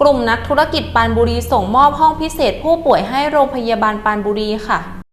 กลุ่มนักธุรกิจปานบุรีส่งมอบห้องพิเศษผู้ป่วยให้โรงพยาบาลปานบุรีค่ะ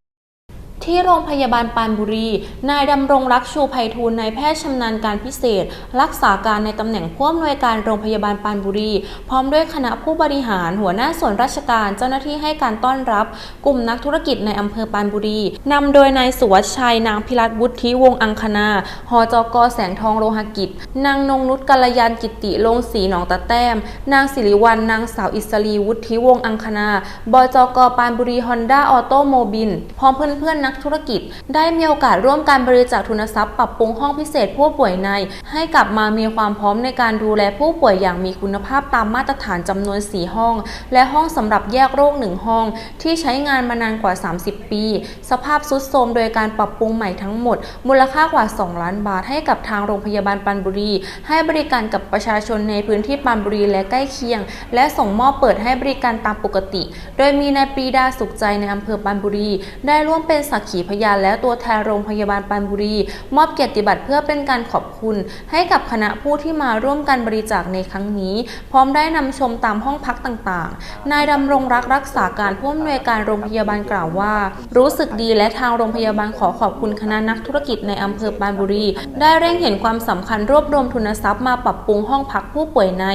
ที่โรงพยาบาลปานบุรี นายดำรงรักชูไพฑูรย์นายแพทย์ชำนาญการพิเศษ รักษาการในตำแหน่งผู้อำนวยการโรงพยาบาลปานบุรี พร้อมด้วยคณะผู้บริหารหัวหน้าส่วนราชการเจ้าหน้าที่ให้การต้อนรับ กลุ่มนักธุรกิจในอำเภอปานบุรีนำโดยนายสุวัชชัยนางพิรัตวุฒิวงศ์อังคณาหจกแสงทองโลหกิจ นางนงนุชกัลยานกิติลงศรีหนองตะแต้ม นางสิริวัลนางสาวอิสรีวุฒิวงศ์อังคณาบจกปานบุรีฮอนด้าออโตโมบิลพร้อมเพื่อนๆนักธุรกิจ ได้มีโอกาสร่วมการบริจาคทุนทรัพย์ปรับปรุงห้องพิเศษผู้ป่วยใน ให้กลับมามีความพร้อมในการดูแลผู้ป่วยอย่างมีคุณภาพตามมาตรฐานจำนวน 4 ห้อง และห้องสำหรับแยกโรค 1 ห้อง ที่ใช้งานมานานกว่า 30 ปี สภาพสุดโทรมโดยการปรับปรุงใหม่ทั้งหมด มูลค่ากว่า 2 ล้านบาทให้กับทางโรงพยาบาลปันบุรี ให้บริการกับประชาชนในพื้นที่ปันบุรีและใกล้เคียง และส่งมอบเปิดให้บริการตามปกติ โดยมีนายปรีดาสุขใจในอำเภอปันบุรี ได้ร่วมเป็นสักขีพยานและตัวแทนโรงพยาบาลปันบุรี มอบเกียรติบัตรเพื่อเป็นการขอบคุณ ให้กับคณะผู้ที่มาร่วมกันบริจาคในครั้งนี้ พร้อมได้นำชมตามห้องพักต่างๆ นายดำรงรักรักษาการผู้อำนวยการโรงพยาบาลกล่าวว่า รู้สึกดีและทางโรงพยาบาลขอขอบคุณคณะนักธุรกิจในอำเภอปานบุรี ได้เร่งเห็นความสำคัญรวบรวมทุนทรัพย์มาปรับปรุงห้องพักผู้ป่วยใน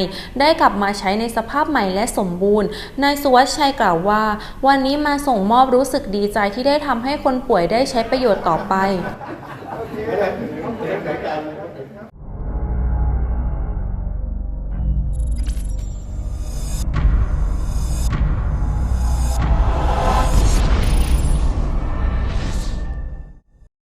ได้กลับมาใช้ในสภาพใหม่และสมบูรณ์ นายสุวัชชัยกล่าวว่า วันนี้มาส่งมอบรู้สึกดีใจที่ได้ทำให้คนป่วยได้ใช้ประโยชน์ต่อไป